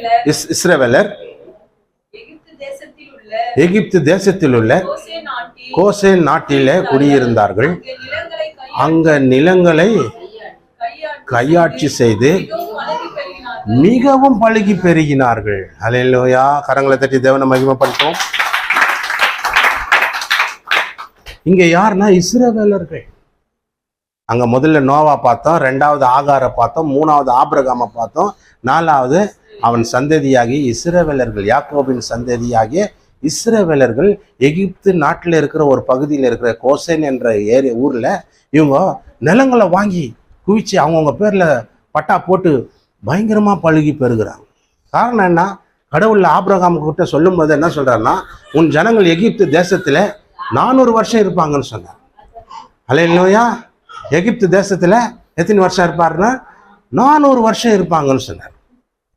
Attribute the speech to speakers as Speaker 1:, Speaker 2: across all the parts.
Speaker 1: இஸ்ரவேலர்.
Speaker 2: இஸ் இஸ்ரவேலர்.
Speaker 1: எகிப்து தேசத்தில் உள்ள
Speaker 2: எகிப்து தேசத்தில் உள்ள
Speaker 1: கோசே நாட்டில்
Speaker 2: குடியிருந்தார்கள்.
Speaker 1: அங்கே நிலங்களை கையாட்சி
Speaker 2: செய்து
Speaker 1: மிகவும்
Speaker 2: பழுகி பெருகினார்கள். அலையிலோயா கரங்களை தட்டி தேவனை மகிமைப்படுத்தும் இங்க யாருன்னா இஸ்ரவேலர்கள்? அங்கே முதல்ல நோவா பார்த்தோம் ரெண்டாவது ஆகாரை பார்த்தோம் மூணாவது ஆபிரகாமை பார்த்தோம் நாலாவது அவன் சந்ததியாகி இஸ்ரவேலர்கள் யாக்கோபின் சந்ததியாகிய இஸ்ரவேலர்கள் எகிப்து நாட்டில் இருக்கிற ஒரு பகுதியில் இருக்கிற கோசேன் என்ற ஏரி ஊரில் இவங்க நிலங்களை வாங்கி குவிச்சு அவங்கவுங்க பேரில் பட்டா போட்டு பயங்கரமாக பழுகி பெறுகிறாங்க காரணம் என்ன? கடவுள் ஆபிரகாம் கிட்ட சொல்லும் போது என்ன சொல்கிறாருன்னா உன் ஜனங்கள் எகிப்து தேசத்தில் நானூறு வருஷம் இருப்பாங்கன்னு சொன்னார். அலையிலோயா! எகிப்து தேசத்தில் எத்தனை வருஷம் இருப்பாருன்னா நானூறு வருஷம் இருப்பாங்கன்னு சொன்னார்.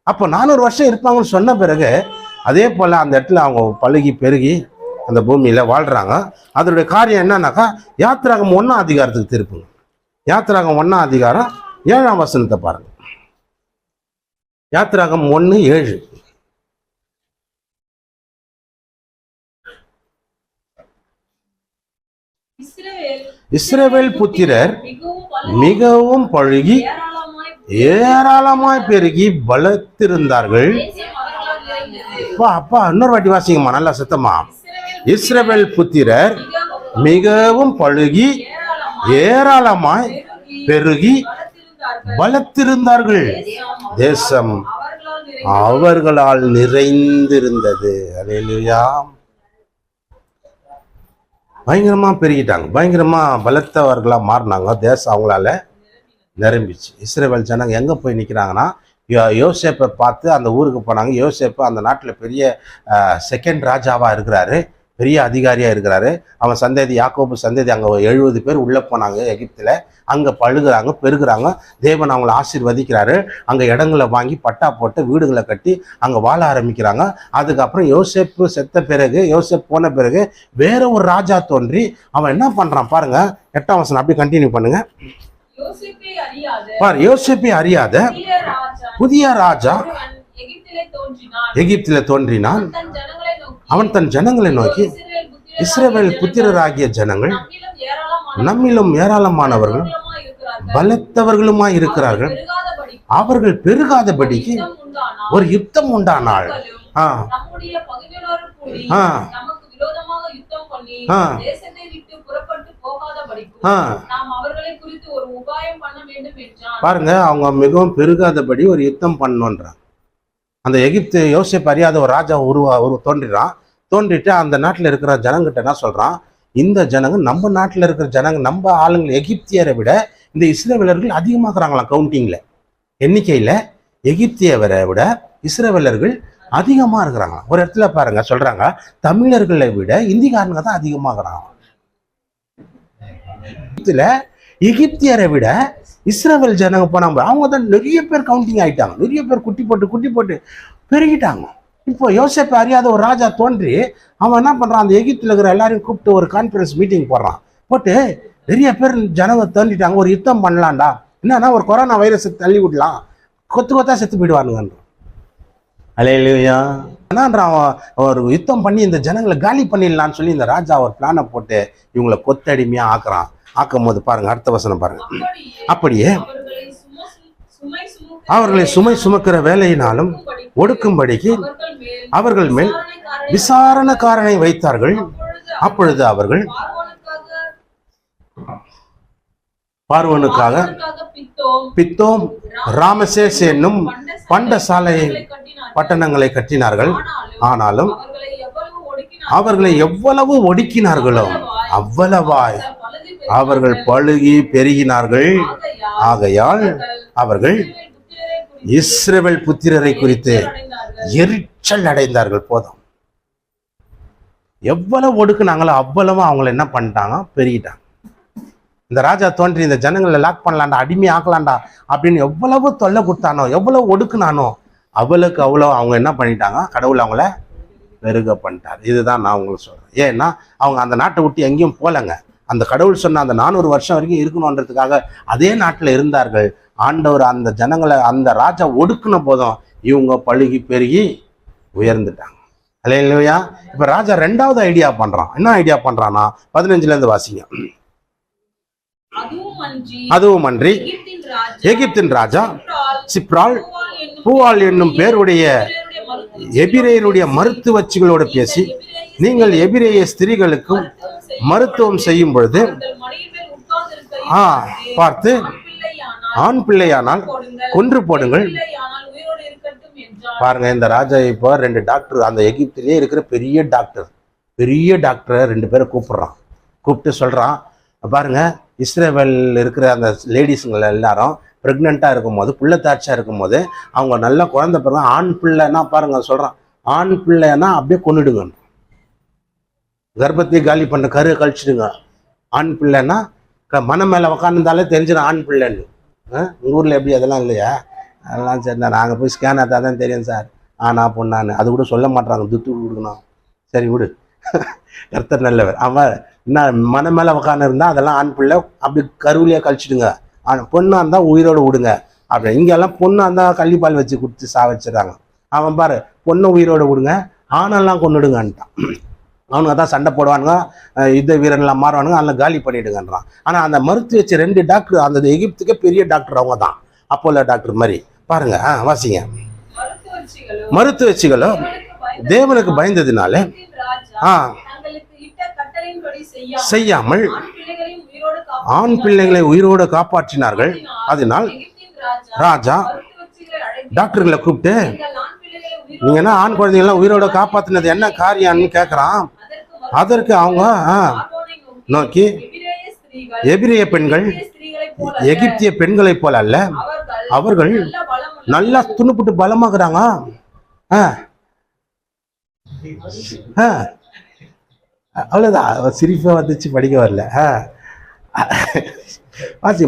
Speaker 2: அப்போ நானூறு வருஷம் இருப்பாங்கன்னு சொன்ன பிறகு அதே போல் அந்த இடத்துல அவங்க பழுகி பெருகி அந்த பூமியில் வாழ்கிறாங்க அதனுடைய காரியம் என்னன்னாக்கா யாத்திராகம் ஒன்றாம் அதிகாரத்துக்கு திருப்புங்க. யாத்திராகம் ஒன்றாம் அதிகாரம் ஏழாம் வசனத்தை பாருங்கள் யாத்திராகம் ஒன்று ஏழு.
Speaker 1: இஸ்ரேவேல்
Speaker 2: புத்திரர்
Speaker 1: மிகவும்
Speaker 2: பழகி பழுகி
Speaker 1: ஏராளமாய்
Speaker 2: பெருகி பலத்திருந்தார்கள் அப்பா அப்பா இன்னொரு வாட்டி வாசிங்கம்மா நல்லா சத்தமா
Speaker 1: இஸ்ரேவேல்
Speaker 2: புத்திரர்
Speaker 1: மிகவும்
Speaker 2: பழகி பழுகி
Speaker 1: ஏராளமாய்
Speaker 2: பெருகி
Speaker 1: வளர்த்திருந்தார்கள்.
Speaker 2: பலத்திருந்தார்கள் தேசம்
Speaker 1: அவர்களால்
Speaker 2: நிறைந்திருந்தது. அல்லேலூயா பயங்கரமாக பெருகிட்டாங்க. பயங்கரமாக பலத்தவர்களாக மாறினாங்க. தேசம் அவங்களால நிரம்பிச்சு. இஸ்ரேல் ஜனங்க எங்கே போய் நிற்கிறாங்கன்னா யோ- யோசேப்பை பார்த்து அந்த ஊருக்கு போனாங்க. யோசேப்பு அந்த நாட்டில் பெரிய செகண்ட் ராஜாவாக இருக்கிறாரு. பெரிய அதிகாரியா இருக்கிறாரு. அவன் சந்ததி யாக்கோபு சந்ததி அங்க எழுபது பேர் உள்ள போனாங்க எகிப்துல. அங்க பழுகுறாங்க பெருகுறாங்க. தேவன் அவங்கள ஆசீர்வதிக்கிறாரு. அங்க இடங்களை வாங்கி பட்டா போட்டு வீடுகளை கட்டி அங்க வாழ ஆரம்பிக்கிறாங்க. அதுக்கப்புறம் யோசேப்பு செத்த பிறகு யோசேப் போன பிறகு வேற ஒரு ராஜா தோன்றி அவன் என்ன பண்றான் பாருங்க. எட்டாம் வசனம் அப்படியே கண்டினியூ பண்ணுங்க. பாரு யோசேப்பை அறியாத
Speaker 1: புதிய ராஜா எகிப்திலே தோன்றினான்.
Speaker 2: அவன் தன் ஜனங்களை நோக்கி
Speaker 1: இஸ்ரவேல் புத்திரராகிய
Speaker 2: ஜனங்கள்
Speaker 1: நம்மிலும் ஏராளமான
Speaker 2: நம்மிலும் ஏராளமானவர்கள்
Speaker 1: பிரபலமாய் இருக்கிறார்கள்.
Speaker 2: பலத்தவர்களுமாய் இருக்கிறார்கள்
Speaker 1: பெருகாதபடிக்கு
Speaker 2: அவர்கள் பெருகாதபடிக்கு
Speaker 1: உண்டானால்
Speaker 2: ஒரு யுத்தம்
Speaker 1: மக்களும்
Speaker 2: ஆ ஆ. ஆ. பாருங்க அவங்க மிகவும் பெருகாதபடி ஒரு யுத்தம் பண்ணணுன்றாங்க அந்த எகிப்து யோசிப்பு அறியாத ஒரு ராஜா உருவா உரு தோன்றிடுறான் தோன்றிட்டு அந்த நாட்டில் இருக்கிற ஜனங்கிட்ட என்ன சொல்கிறான் இந்த ஜனங்க நம்ம நாட்டில் இருக்கிற ஜனங்க நம்ம ஆளுங்கள் எகிப்தியரை விட இந்த இஸ்ரேவேலர்கள் அதிகமாக்குறாங்களாம் கவுண்டிங்கில் எண்ணிக்கையில் எகிப்தியரை விட இஸ்ரேவேலர்கள் அதிகமாக இருக்கிறாங்க ஒரு இடத்துல பாருங்க சொல்கிறாங்க தமிழர்களை விட இந்திக்காரங்க தான் அதிகமாகறாங்க இதில் எகிப்தியரை விட இஸ்ரேல் ஜனங்க போனாங்க அவங்க தான் நிறைய பேர் கவுண்டிங் ஆயிட்டாங்க. நிறைய பேர் குட்டி போட்டு குட்டி போட்டு பெருகிட்டாங்க. இப்போ யோசேப்பு அறியாத ஒரு ராஜா தோன்றி அவன் என்ன பண்றான்? அந்த எகிப்துல இருக்கிற எல்லாரையும் கூப்பிட்டு ஒரு கான்ஃபரன்ஸ் மீட்டிங் போடுறான். போட்டு நிறைய பேர் ஜனங்க தோண்டிட்டாங்க ஒரு யுத்தம் பண்ணலாம்டா. என்னன்னா ஒரு கொரோனா வைரஸ் தள்ளி விடலாம். கொத்து கொத்தா செத்து போயிடுவானுங்கன்றான். அலையிலையா என்னன்றான் அவன்? ஒரு யுத்தம் பண்ணி இந்த ஜனங்களை காலி பண்ணிடலான்னு சொல்லி இந்த ராஜா ஒரு பிளானை போட்டு இவங்களை கொத்தடிமையா ஆக்குறான். ஆக்கும் போது பாருங்க அடுத்த வசனம் பாருங்க.
Speaker 1: அப்படியே அவர்களை சும- சுமை சுமக்கிற
Speaker 2: வேலையினாலும் ஒடுக்கும்படிக்கு
Speaker 1: அவர்கள் மேல்
Speaker 2: விசாரணக்காரனை வைத்தார்கள்.
Speaker 1: அப்பொழுது
Speaker 2: அவர்கள்
Speaker 1: பார்வோனுக்காக பித்தோம்.
Speaker 2: ராமசேஸ் என்னும் பண்டசாலை. பட்டணங்களை கட்டினார்கள். ஆனாலும்
Speaker 1: அவர்களை எவ்வளவு ஒடுக்கினார்களோ
Speaker 2: அவ்வளவாய். அவர்கள் பழுகி பெருகினார்கள். ஆகையால் அவர்கள் இஸ்ரவேல் புத்திரரை குறித்து எரிச்சல் அடைந்தார்கள். போதும். எவ்வளவு ஒடுக்குனாங்களோ அவ்வளவு அவங்கள என்ன பண்ணிட்டாங்க? பெருகிட்டாங்க. இந்த ராஜா தோன்றி இந்த ஜனங்களை லாக் பண்ணலாண்டா அடிமை ஆக்கலாம்டா அப்படின்னு எவ்வளவு தொல்லை கொடுத்தானோ எவ்வளவு ஒடுக்குனானோ அவளுக்கு அவ்வளோ அவங்க என்ன பண்ணிட்டாங்க? கடவுள் அவங்கள பெருக பண்ணிட்டார் இதுதான் நான் உங்களுக்கு சொல்கிறேன் ஏன்னா அவங்க அந்த நாட்டை விட்டு எங்கேயும் போலங்க அந்த கடவுள் சொன்ன அந்த நானூறு வருஷம் வரைக்கும் இருக்கணுன்றதுக்காக அதே நாட்டில் இருந்தார்கள். ஆண்டவர் அந்த ஜனங்களை அந்த ராஜா ஒடுக்குன போதும் இவங்க பழுகி பெருகி உயர்ந்துட்டாங்க. இல்லையா இப்ப ராஜா ரெண்டாவது ஐடியா பண்றான். என்ன ஐடியா பண்றான்னா பதினஞ்சுல இருந்து வாசிங்க.
Speaker 1: அதுவும் அன்றி எகிப்தின் ராஜா சிப்ரால் பூவால் என்னும்
Speaker 2: பேருடைய
Speaker 1: எபிரேயருடைய
Speaker 2: மருத்துவச்சிகளோடு பேசி நீங்கள் எபிரேய ஸ்திரீகளுக்கும் மருத்துவம் செய்யும் பொழுது ஆ பார்த்து
Speaker 1: ஆண் பிள்ளையானால்
Speaker 2: கொன்று போடுங்கள். பாருங்க இந்த ராஜா இப்போ ரெண்டு டாக்டர் அந்த எகிப்திலே இருக்கிற பெரிய டாக்டர் பெரிய டாக்டரை ரெண்டு பேரை கூப்பிடுறான். கூப்பிட்டு சொல்கிறான் பாருங்க இஸ்ரேவேல் இருக்கிற அந்த லேடிஸுங்களை எல்லாரும் ப்ரெக்னெண்ட்டாக இருக்கும்போது பிள்ளைத்தாட்சியாக இருக்கும்போது அவங்க நல்ல குழந்தை பிறகு ஆண் பிள்ளைன்னா பாருங்க சொல்கிறான் ஆண் பிள்ளைன்னா அப்படியே கொண்டுடுங்கன்னு கர்ப்பத்தை காலி பண்ண கரு கழிச்சிடுங்க. ஆண் பிள்ளைன்னா க- மனம் மேலே உக்காந்துருந்தாலே தெரிஞ்சிடும் ஆண் பிள்ளைன்னு. உங்கள் ஊரில் எப்படி? அதெல்லாம் இல்லையா? அதெல்லாம் சரி நாங்கள் போய் ஸ்கேன் ஆத்தா தான் தெரியும் சார். ஆனா பொண்ணான்னு. அது கூட சொல்ல மாட்டாங்க துத்து கொடுக்கணும். சரி விடு. கர்த்தர் நல்லவர். அவன் என்ன மன மேலே உக்காந்து இருந்தால் அதெல்லாம் ஆண் பிள்ளை அப்படி கருவிலையே கழிச்சிடுங்க. ஆனால் பொண்ணாக இருந்தால் உயிரோடு விடுங்க. அப்படி இங்கெல்லாம் பொண்ணாக இருந்தால் கள்ளிப்பால் வச்சு கொடுத்து சா வச்சிடறாங்க. அவன் பாரு பொண்ணை உயிரோடு விடுங்க ஆணெல்லாம் கொண்டுடுங்கன்ட்டான் அவனுங்க தான் சண்டை போடுவானுங்க யுத்த வீரன்லாம் மாறுவானுங்க அதில் காலி பண்ணிடுங்கன்றான். ஆனால் அந்த மருத்துவ வச்சு ரெண்டு டாக்டர் அந்த எகிப்துக்கே பெரிய டாக்டர் அவங்க தான். அப்போலோ டாக்டர் மாதிரி. பாருங்க ஆ வாசிங்க.
Speaker 1: மருத்துவச்சிகளோ தேவனுக்கு பயந்து
Speaker 2: பயந்ததினாலே ஆ
Speaker 1: செய்யாமல் ஆண் உயிரோடு
Speaker 2: பிள்ளைகளை உயிரோடு காப்பாற்றினார்கள். அதனால்
Speaker 1: ராஜா
Speaker 2: டாக்டர்களை கூப்பிட்டு
Speaker 1: நீங்கள்
Speaker 2: நீங்க என்ன ஆண் குழந்தைங்களாம் உயிரோட காப்பாத்தினது என்ன காரியம்னு கேட்குறான்
Speaker 1: அதற்கு
Speaker 2: அவங்க ஆ, நோக்கி
Speaker 1: எபிரிய
Speaker 2: பெண்கள்
Speaker 1: எகிப்திய பெண்களை போல
Speaker 2: பெண்களைப் அல்ல
Speaker 1: அவர்கள் நல்லா
Speaker 2: துணுப்புட்டு பலமாக்குறாங்க ஆ ஆ அவ்வளோதான் சிரிப்பாக வந்துச்சு படிக்க வரல ஆ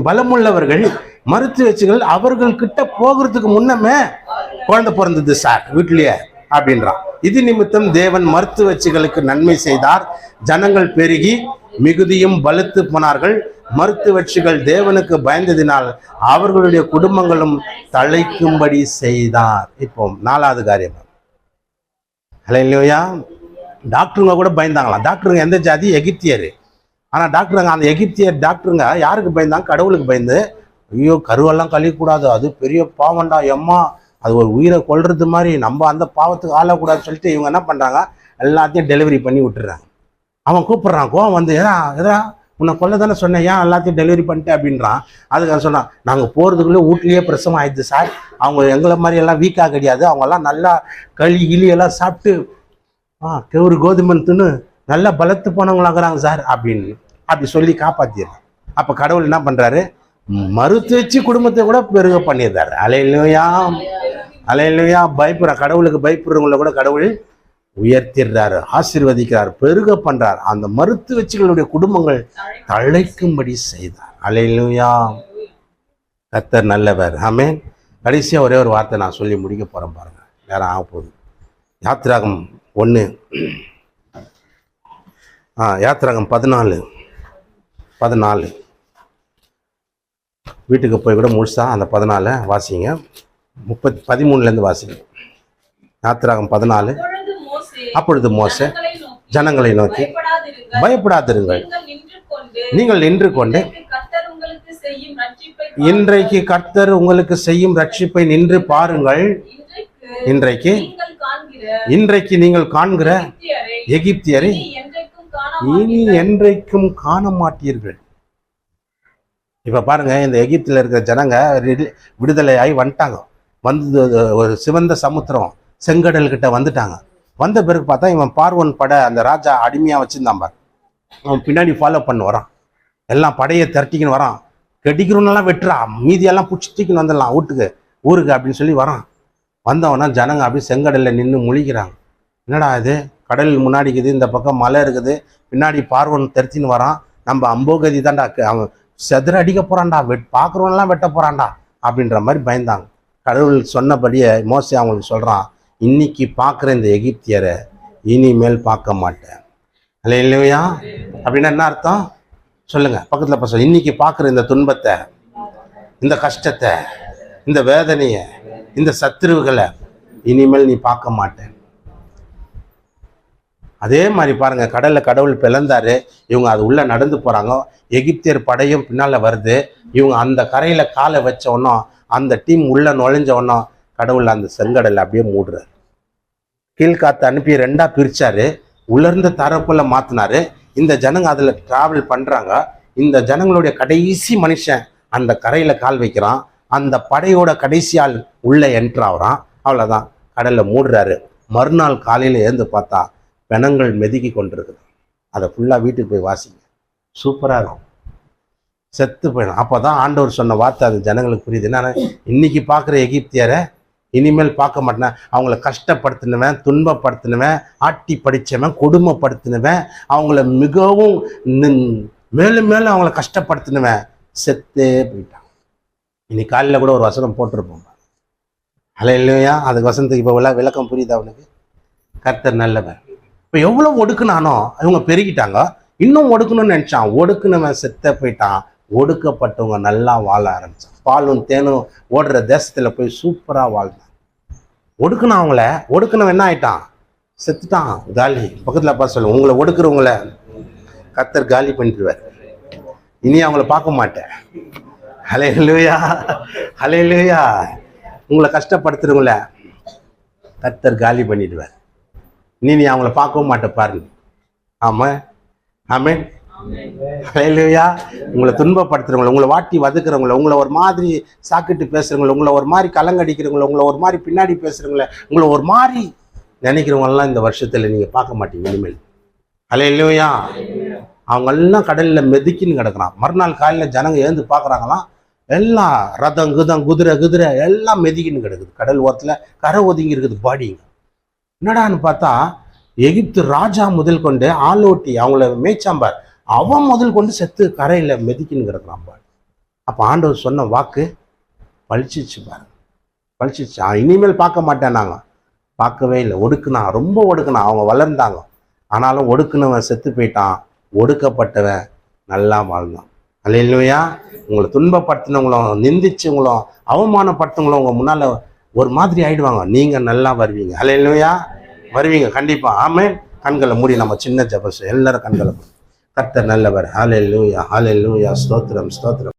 Speaker 2: பலமுள்ளவர்கள் மருத்துவ மருத்துவச்சிகள் அவர்கள் கிட்ட போகிறதுக்கு முன்னமே குழந்தை பிறந்தது சார் வீட்லயே அப்படின்றான். இது நிமித்தம் தேவன் மருத்துவச்சிகளுக்கு நன்மை செய்தார். ஜனங்கள் பெருகி மிகுதியும் பலுத்து போனார்கள். மருத்துவச்சிகள் தேவனுக்கு பயந்ததினால் அவர்களுடைய குடும்பங்களும் தழைக்கும்படி செய்தார். இப்போ நாலாவது காரியம். ஹலோ இல்லையா டாக்டருங்க கூட பயந்தாங்களாம். டாக்டருங்க எந்த ஜாதி? எகிப்தியர். ஆனால் டாக்டருங்க அந்த எகிப்தியர் டாக்டருங்க யாருக்கு பயந்தாங்க? கடவுளுக்கு பயந்து ஐயோ கருவெல்லாம் கழிக்கக்கூடாது அது பெரிய பாவம்டா எம்மா. அது ஒரு உயிரை கொல்றது மாதிரி நம்ம அந்த பாவத்துக்கு ஆளக்கூடாதுன்னு சொல்லிட்டு இவங்க என்ன பண்ணுறாங்க எல்லாத்தையும் டெலிவரி பண்ணி விட்டுறாங்க. அவன் கூப்பிட்றான் கோவம் வந்து எதா எதா உன்னை கொல்ல தானே சொன்னேன் ஏன் எல்லாத்தையும் டெலிவரி பண்ணிட்டேன் அப்படின்றான். அதுக்கு சொன்னான் நாங்கள் போகிறதுக்குள்ளே வீட்லேயே பிரசவம் ஆயிடுது சார். அவங்க எங்களை மாதிரி எல்லாம் வீக்காக கிடையாது அவங்கெல்லாம் நல்லா களி கிளி எல்லாம் சாப்பிட்டு ஆ கெவுரு கோதுமன் தின்னு நல்லா பலத்து போனவங்களாகிறாங்க சார். அப்படின்னு அப்படி சொல்லி காப்பாற்றிடுறான் அப்போ கடவுள் என்ன பண்ணுறாரு மறுத்துவச்சு குடும்பத்தை கூட பெருக பண்ணியிருந்தார் அலையிலையா அலையிலையா பயப்படுற கடவுளுக்கு பயப்படுறவங்கள கூட கடவுள் உயர்த்திடுறாரு ஆசீர்வதிக்கிறார் பெருக பண்றார். அந்த மருத்துவச்சிகளுடைய குடும்பங்கள் தழைக்கும்படி செய்தார். அலையிலையா. கத்தர் நல்லவர். ஆமென். கடைசியாக ஒரே ஒரு வார்த்தை நான் சொல்லி முடிக்க போகிறேன் பாருங்க. நேரம் ஆக போகுது. யாத்திராகம் ஒன்று ஆ யாத்திராகம் பதினாலு. பதினாலு. வீட்டுக்கு போய் கூட முழுசாக அந்த பதினாலை வாசிங்க. முப்பத்தி பதிமூணுலேருந்து வாசிங்க. யாத்திராகம் பதினாலு.
Speaker 1: அப்பொழுது மோச ஜனங்களை நோக்கி, பயப்படாதிருங்கள். நீங்கள் நின்று கொண்டு இன்றைக்கு கர்த்தர் உங்களுக்கு செய்யும் ரட்சிப்பை
Speaker 2: நின்று பாருங்கள்.
Speaker 1: இன்றைக்கு
Speaker 2: இன்றைக்கு
Speaker 1: நீங்கள் காண்கிற எகிப்தியரை இனி என்றைக்கும் காண
Speaker 2: மாட்டீர்கள். இப்போ பாருங்கள் இந்த எகிப்தில் இருக்கிற ஜனங்க விடுதலை விடுதலையாகி வந்துட்டாங்க. வந்து ஒரு சிவந்த சமுத்திரம் செங்கடல் கிட்ட வந்துட்டாங்க. வந்த பிறகு பார்த்தா இவன் பார்வன் பட அந்த ராஜா அடிமையாக வச்சுருந்தான் பார். அவன் பின்னாடி ஃபாலோ பண்ண வரான். எல்லாம் படையை திரட்டிக்கின்னு வரான். கெடிக்கிறவனெல்லாம் வெட்டுறான் மீதியெல்லாம் பிடிச்சிட்டிக்கின்னு வந்துடலாம் வீட்டுக்கு ஊருக்கு அப்படின்னு சொல்லி வரான். வந்தவனா ஜனங்க அப்படியே செங்கடலில் நின்று முழிக்கிறாங்க. என்னடா இது? கடல் முன்னாடி இருக்குது இந்த பக்கம் மலை இருக்குது. பின்னாடி பார்வன் திரத்தின்னு வரான். நம்ம அம்போகதி தான்டா அவன் செதற அடிக்க போகிறான்டா வெட் பார்க்குறவன்லாம் வெட்ட போகிறான்டா அப்படின்ற மாதிரி பயந்தாங்க. கடவுள் சொன்னபடியே மோசே அவங்களுக்கு சொல்கிறான் இன்னைக்கு பார்க்குற இந்த எகிப்தியரை இனிமேல் பார்க்க மாட்டேன். அல்ல இல்லையா அப்படின்னா என்ன அர்த்தம்? சொல்லுங்கள் பக்கத்தில் பசங்க இன்னைக்கு பார்க்குற இந்த துன்பத்தை இந்த கஷ்டத்தை இந்த வேதனையை இந்த சத்துருவுகளை இனிமேல் நீ பார்க்க மாட்டேன். அதே மாதிரி பாருங்கள் கடலில் கடவுள் பிளந்தார். இவங்க அது உள்ளே நடந்து போகிறாங்க எகிப்தியர் படையும் பின்னால் வருது. இவங்க அந்த கரையில் காலை வச்ச உடனே அந்த டீம் உள்ளே நுழைஞ்ச உடனே கடவுள் அந்த செங்கடலை அப்படியே மூடுறாரு. கீழ்காத்து அனுப்பி ரெண்டாக பிரித்தார் உலர்ந்த இருந்த தரப்புல இந்த ஜனங்க அதில் ட்ராவல் பண்ணுறாங்க இந்த ஜனங்களுடைய கடைசி மனுஷன் அந்த கரையில் கால் வைக்கிறான். அந்த படையோட கடைசி ஆள் உள்ளே என்ட்ராகிறான் அவ்வளோதான் அவ்வளவுதான். மூடுறாரு. மறுநாள் காலையில் எழுந்து பார்த்தா பிணங்கள் மெதுக்கி கொண்டிருக்குது. அதை ஃபுல்லாக வீட்டுக்கு போய் வாசிங்க. சூப்பராக இருக்கும். செத்து போயிடும். அப்போ தான் ஆண்டவர் சொன்ன வார்த்தை அது ஜனங்களுக்கு புரியுது. என்னன்னா இன்னைக்கு பார்க்குற எகிப்தியரை இனிமேல் பார்க்க மாட்டேன் அவங்கள கஷ்டப்படுத்தினவன் துன்பப்படுத்தினவன் ஆட்டி படித்தவன் கொடுமைப்படுத்தினவன் அவங்கள மிகவும் மேலும் மேலும் அவங்கள கஷ்டப்படுத்தினவன் செத்தே போயிட்டான். இன்னைக்கு காலையில் கூட ஒரு வசனம் போட்டிருப்போம். அல்ல இல்லையா அதுக்கு வசனத்துக்கு இப்போ விளக்கம் புரியுது அவனுக்கு கர்த்தர் நல்லவன் இப்போ எவ்வளோ ஒடுக்குனானோ இவங்க பெருகிட்டாங்க. இன்னும் ஒடுக்கணும்னு நினச்சான். ஒடுக்குனவன் செத்த போயிட்டான். ஒடுக்கப்பட்டவங்க நல்லா வாழ ஆரம்பித்தான் பாலும் தேனும் ஓடுற தேசத்தில் போய் சூப்பராக வாழ்ந்தான். ஒடுக்குனா அவங்கள? ஒடுக்குனவன் என்ன ஆயிட்டான்? செத்துட்டான். காலி. பக்கத்தில் அப்பா சொல்லு உங்களை ஒடுக்குறவங்கள கத்தர் காலி பண்ணிடுவார். இனி அவங்கள பார்க்க மாட்டேன். ஹலே இல்லையா ஹலே இல்லையா உங்களை கஷ்டப்படுத்துறவங்கள கத்தர் காலி பண்ணிடுவார். நீ நீ அவங்கள பார்க்கவும் மாட்ட பாருங்க. ஆமா. ஆமென். ஹalleluya. உங்களை துன்பப்படுத்துறவங்கள உங்களை வாட்டி வதக்குறவங்கள உங்களை ஒரு மாதிரி சாக்கிட்டு பேசுறவங்கள உங்களை ஒரு மாதிரி கலங்கடிக்கிறவங்கள உங்களை ஒரு மாதிரி பின்னாடி பேசுறவங்கள உங்களை ஒரு மாதிரி நினைக்கிறவங்கலாம் இந்த வருஷத்துல நீங்க பார்க்க மாட்டீங்க இனிமேல். ஹalleluya. அவங்க எல்லாம் கடல்ல மெதுக்கின்னு கிடக்குறான். மறுநாள் காலையில ஜனங்க எழுந்து பார்க்குறாங்களாம். எல்லாம் ரதம் குதம் குதிரை குதிரை எல்லாம் மெதிக்கின்னு கிடக்குது. கடல் ஓரத்துல கரை ஒதுங்கி இருக்குது பாடிங்க. என்னடான்னு பார்த்தா எகிப்து ராஜா முதல் கொண்டு ஆளோட்டி அவங்கள மேய்ச்சாம்பார். அவன் முதல் கொண்டு செத்து கரையில் மெதிக்கின்னு கிடக்குறான் பாரு அப்போ ஆண்டவர் சொன்ன வாக்கு பழிச்சிச்சு பாருங்க. பழிச்சிச்சு அவன் இனிமேல் பார்க்க மாட்டேன் நாங்கள் பார்க்கவே இல்லை. ஒடுக்குனான். ரொம்ப ஒடுக்குனான். அவங்க வளர்ந்தாங்க. ஆனாலும் ஒடுக்குனவன் செத்து போயிட்டான். ஒடுக்கப்பட்டவன் நல்லா வாழ்ந்தான். அல்லையா உங்களை துன்பப்படுத்தினவங்களும் நிந்திச்சவங்களும் அவமானப்படுத்தவங்களும் உங்கள் முன்னால் ஒரு மாதிரி ஆயிடுவாங்க. நீங்கள் நல்லா வருவீங்க. அல்லையா வருவீங்க. கண்டிப்பா. ஆமே கண்களை மூடி நம்ம சின்ன ஜபஸ் எல்லாரும் கண்களை கர்த்தர் நல்லவர். ஹalleluya. ஹalleluya. ஸ்தோத்திரம் ஸ்தோத்திரம்.